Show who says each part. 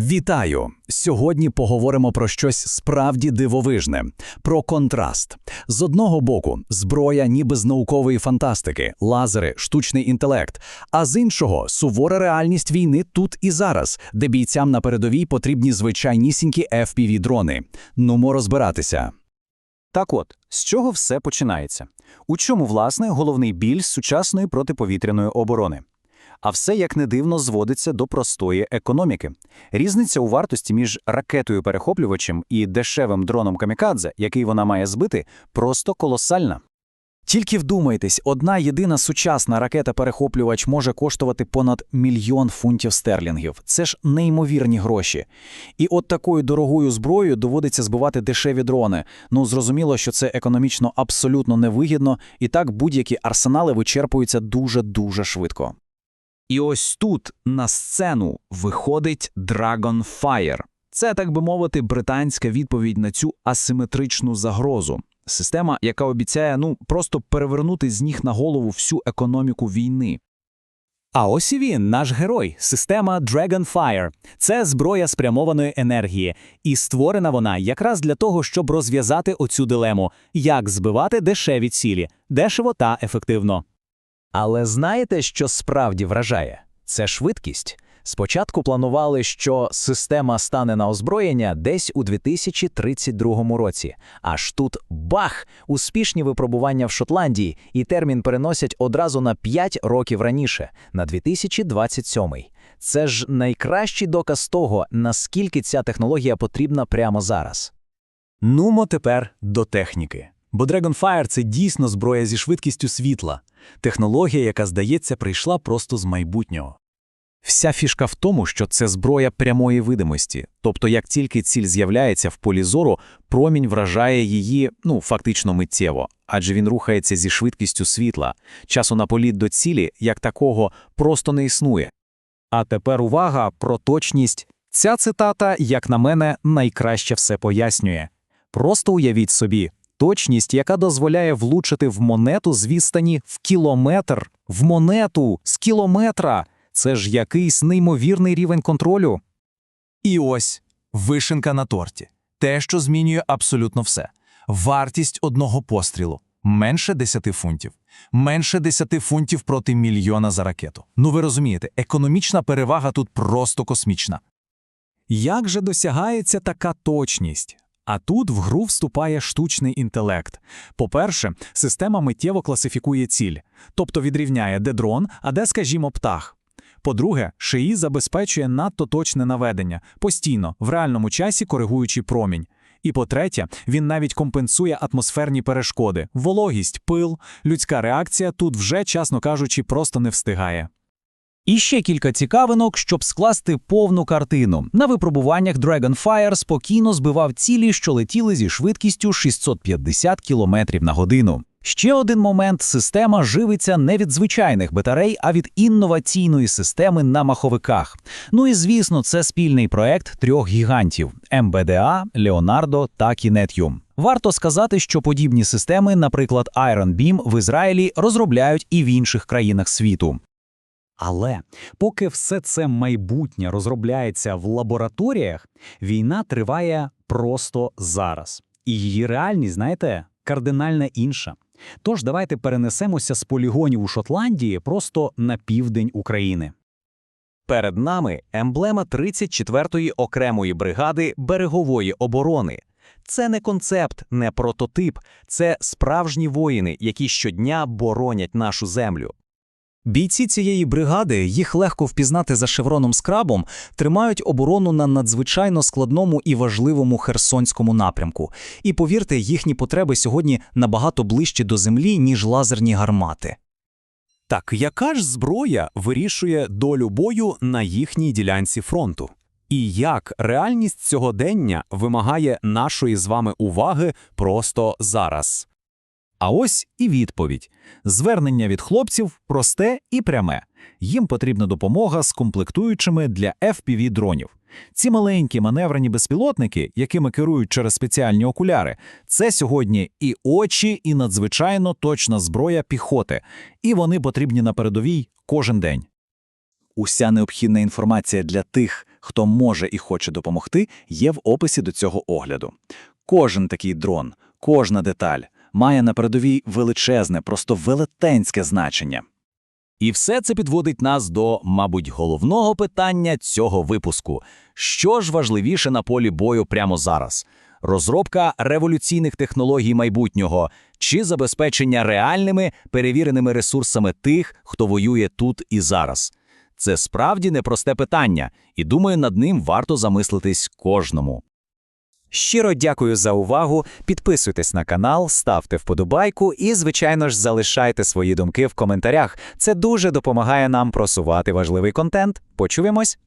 Speaker 1: Вітаю! Сьогодні поговоримо про щось справді дивовижне, про контраст. З одного боку, зброя ніби з наукової фантастики, лазери, штучний інтелект, а з іншого сувора реальність війни тут і зараз, де бійцям на передовій потрібні звичайнісінькі FPV-дрони. Нумо розбиратися.
Speaker 2: Так от, з чого все починається? У чому, власне, головний біль сучасної протиповітряної оборони? А все, як не дивно, зводиться до простої економіки. Різниця у вартості між ракетою-перехоплювачем і дешевим дроном камікадзе, який вона має збити, просто колосальна.
Speaker 3: Тільки вдумайтесь, одна єдина сучасна ракета-перехоплювач може коштувати понад мільйон фунтів стерлінгів. Це ж неймовірні гроші. І от такою дорогою зброєю доводиться збивати дешеві дрони. Ну зрозуміло, що це економічно абсолютно невигідно, і так будь-які арсенали вичерпуються дуже-дуже швидко.
Speaker 4: І ось тут на сцену виходить Dragonfire. Це, так би мовити, британська відповідь на цю асиметричну загрозу. Система, яка обіцяє ну просто перевернути з ніг на голову всю економіку війни.
Speaker 5: А ось і він, наш герой, система Dragonfire. Це зброя спрямованої енергії, і створена вона якраз для того, щоб розв'язати оцю дилему, як збивати дешеві цілі, дешево та ефективно.
Speaker 3: Але знаєте, що справді вражає? Це швидкість. Спочатку планували, що система стане на озброєння десь у 2032 році. Аж тут бах! Успішні випробування в Шотландії, і термін переносять одразу на 5 років раніше, на 2027. Це ж найкращий доказ того, наскільки ця технологія потрібна прямо зараз.
Speaker 5: Нумо тепер до техніки. Бо Dragonfire – це дійсно зброя зі швидкістю світла, технологія, яка, здається, прийшла просто з майбутнього.
Speaker 3: Вся фішка в тому, що це зброя прямої видимості, тобто як тільки ціль з'являється в полі зору, промінь вражає її, ну, фактично миттєво, адже він рухається зі швидкістю світла. Часу на політ до цілі, як такого, просто не існує.
Speaker 2: А тепер увага про точність. Ця цитата, як на мене, найкраще все пояснює. Просто уявіть собі, точність, яка дозволяє влучити в монету з відстані в кілометр, в монету з кілометра. Це ж якийсь неймовірний рівень контролю.
Speaker 6: І ось вишенка на торті. Те, що змінює абсолютно все. Вартість одного пострілу менше 10 фунтів. Менше 10 фунтів проти мільйона за ракету. Ну ви розумієте, економічна перевага тут просто космічна.
Speaker 4: Як же досягається така точність? А тут в гру вступає штучний інтелект. По-перше, система миттєво класифікує ціль, тобто відрівняє, де дрон, а де, скажімо, птах. По-друге, шиї забезпечує надто точне наведення, постійно, в реальному часі коригуючи промінь. І по-третє, він навіть компенсує атмосферні перешкоди, вологість, пил, людська реакція тут вже, чесно кажучи, просто не встигає.
Speaker 5: І ще кілька цікавинок, щоб скласти повну картину. На випробуваннях Dragonfire спокійно збивав цілі, що летіли зі швидкістю 650 км на годину. Ще один момент: система живиться не від звичайних батарей, а від інноваційної системи на маховиках. Ну і звісно, це спільний проект трьох гігантів: МБДА, Leonardo та Kinetium. Варто сказати, що подібні системи, наприклад, Iron Beam в Ізраїлі, розробляють і в інших країнах світу.
Speaker 2: Але поки все це майбутнє розробляється в лабораторіях, війна триває просто зараз. І її реальність, знаєте, кардинально інша. Тож давайте перенесемося з полігонів у Шотландії просто на південь України.
Speaker 7: Перед нами емблема 34-ї окремої бригади берегової оборони. Це не концепт, не прототип, це справжні воїни, які щодня боронять нашу землю.
Speaker 3: Бійці цієї бригади, їх легко впізнати за шевроном скрабом, тримають оборону на надзвичайно складному і важливому херсонському напрямку. І повірте, їхні потреби сьогодні набагато ближчі до землі, ніж лазерні гармати.
Speaker 7: Так яка ж зброя вирішує долю бою на їхній ділянці фронту? І як реальність сьогодення вимагає нашої з вами уваги просто зараз?
Speaker 2: А ось і відповідь. Звернення від хлопців просте і пряме. Їм потрібна допомога з комплектуючими для fpv дронів. Ці маленькі маневрені безпілотники, якими керують через спеціальні окуляри, це сьогодні і очі, і надзвичайно точна зброя піхоти, і вони потрібні на передовій кожен день.
Speaker 3: Уся необхідна інформація для тих,
Speaker 1: Хто може і хоче допомогти, є в описі до цього огляду. Кожен такий дрон, кожна деталь має на передовій величезне, просто велетенське значення.
Speaker 5: І все це підводить нас до, мабуть, головного питання цього випуску. Що ж важливіше на полі бою прямо зараз? Розробка революційних технологій майбутнього чи забезпечення реальними перевіреними ресурсами тих, хто воює тут і зараз? Це справді непросте питання, і думаю, над ним варто замислитись кожному.
Speaker 3: Щиро дякую за увагу. Підписуйтесь на канал, ставте вподобайку і, звичайно ж, залишайте свої думки в коментарях. Це дуже допомагає нам просувати важливий контент. Почуємось!